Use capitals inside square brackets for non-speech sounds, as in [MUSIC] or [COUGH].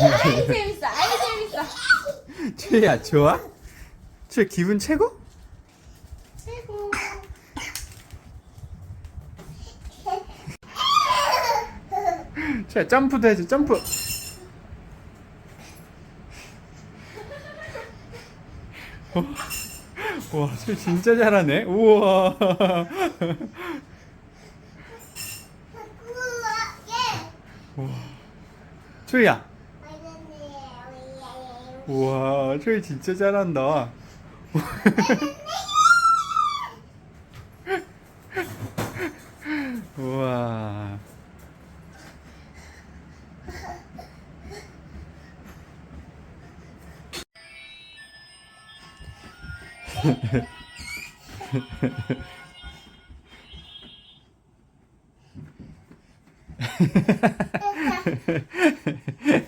아이 [LAUGHS] 재밌어 아이 재밌어 최야 좋아? 최 기분 최고? 최고 최 점프도 해줘 점프. 와, 와, [LAUGHS] 최 진짜 잘하네. 우와. 우와. 최야. 우와, 최 진짜 잘한다. [LAUGHS] 우와. [LAUGHS]